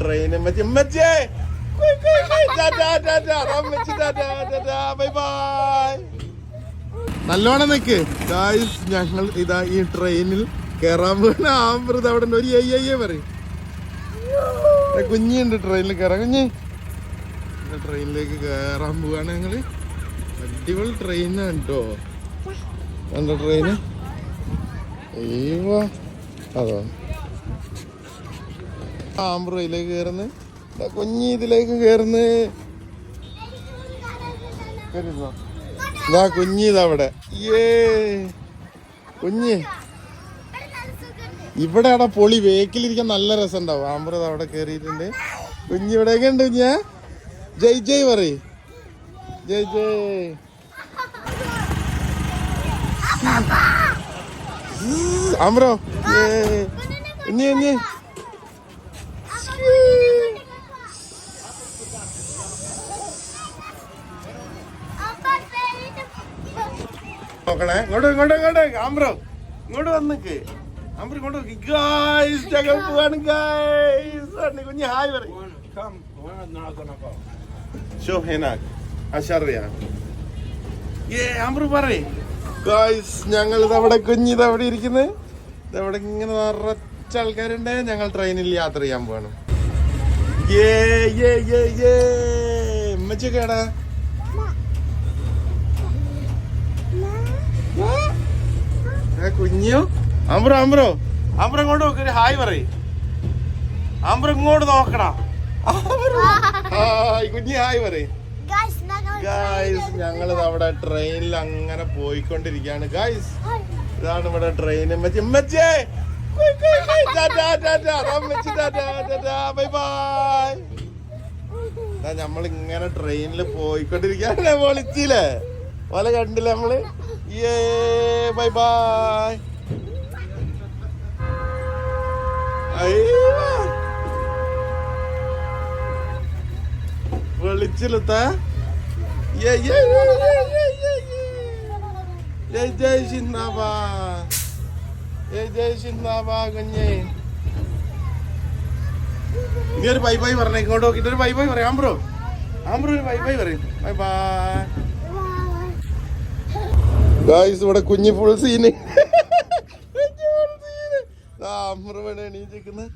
Train ഉമ്മച്ചേ bye bye നല്ലോണം നിക്ക്. Guys ഞങ്ങൾ ഇതാ ഈ ട്രെയിനിൽ കയറാൻ പോകുന്ന ആമൃത് അവിടെ ഒരു അയ്യയ്യേ പറയും. കുഞ്ഞുണ്ട് ട്രെയിനിൽ കയറാൻ കുഞ്ഞ്. ട്രെയിനിലേക്ക് കയറാൻ പോവാണ് ഞങ്ങൾ. അടിപൊളി ട്രെയിനാണ് കേട്ടോ എന്താ ട്രെയിന് അയ്യോ അതോ. ആമ്പ്രയിലേക്ക് കയറുന്നു. കുഞ്ഞി ഇതിലേക്ക് കയറുന്നു? ഇതാ കുഞ്ഞി ഇതവിടെ. ഏ കുഞ്ഞി. ഇവിടെ അവിടെ പൊളി വേക്കിലിരിക്കാൻ നല്ല രസം ഉണ്ടാവും ആമ്പ്രത് അവിടെ കയറിയിട്ടുണ്ട്. കുഞ്ഞി ഇവിടെയൊക്കെ ഉണ്ട് കുഞ്ഞ. ജയ് ജയ് പറയ്. ജയ് ജയ്. ആമ്പ്രോ ഏ കുഞ്ഞി കുഞ്ഞി. നോക്കണേ ഇങ്ങോട്ട് ഇങ്ങോട്ട് ഇങ്ങോട്ട് ആമ്പ്രോ ഇങ്ങോട്ട് വന്നിക്ക് ആമ്പ്രോ ഇങ്ങോട്ട് ഗായ്സ് ഞങ്ങൾ പോവാണ് ഗായ്സ് കുഞ്ഞ് ഹായ് പറയും. ഗായ്സ് ഞങ്ങൾ ഇതവിടെ കുഞ്ഞി ഇതവിടെ ഇരിക്കുന്നത് ഇതവിടെ ഇങ്ങനെ നിറച്ച ആൾക്കാരുണ്ട്. ഞങ്ങൾ ട്രെയിനിൽ യാത്ര ചെയ്യാൻ പോവാണ്. ഏ ഏ ഏ ഏ ഉമ്മച്ചൊക്കെ എടാ കുഞ്ഞു? അമ്പ്രോ അമ്പ്രോ. ആമ്പ്രോ ഇങ്ങോട്ട് നോക്ക് ഒരു ഹായ് പറയ്. ആമ്പ്രോ ഇങ്ങോട്ട് നോക്കടാ. ആമ്പ്രോ. ഹായ് കുഞ്ഞി ഹായ് പറയ്. ഗായ്സ് ഞങ്ങൾ അവിടെ ട്രെയിനിൽ അങ്ങനെ പോയിക്കൊണ്ടിരിക്കുകയാണ് ഗായ്സ് ഇതാണ് ഇവിടെ ട്രെയിൻ മച്ചേ ബൈ ഇങ്ങനെ ട്രെയിനിൽ പോയിക്കൊണ്ടിരിക്കുകയാണ് പൊളിച്ചില്ലേ പോലെ കണ്ടില്ലേ നമ്മൾ? ഏ bye bye yeah, yeah, yeah. ജയ് ജയ് സിന്ദാബാ ജയ് ജയ് സിന്ദാബാ കുഞ്ഞേ. നീ ഒരു ബൈ ബൈ പറഞ്ഞേ. ഇങ്ങോട്ട് നോക്കിട്ട് ഒരു ബൈ ബൈ പറയാം. ആംബ്രോ ആംബ്രോ ഒരു ബൈ ബൈ പറയും. ബൈ ബൈ ഗായ്സ് ഇവിടെ കുഞ്ഞു ഫുൾ സീന് ആംബ്രോ വേണേ എണീച്ചിരിക്കുന്നത്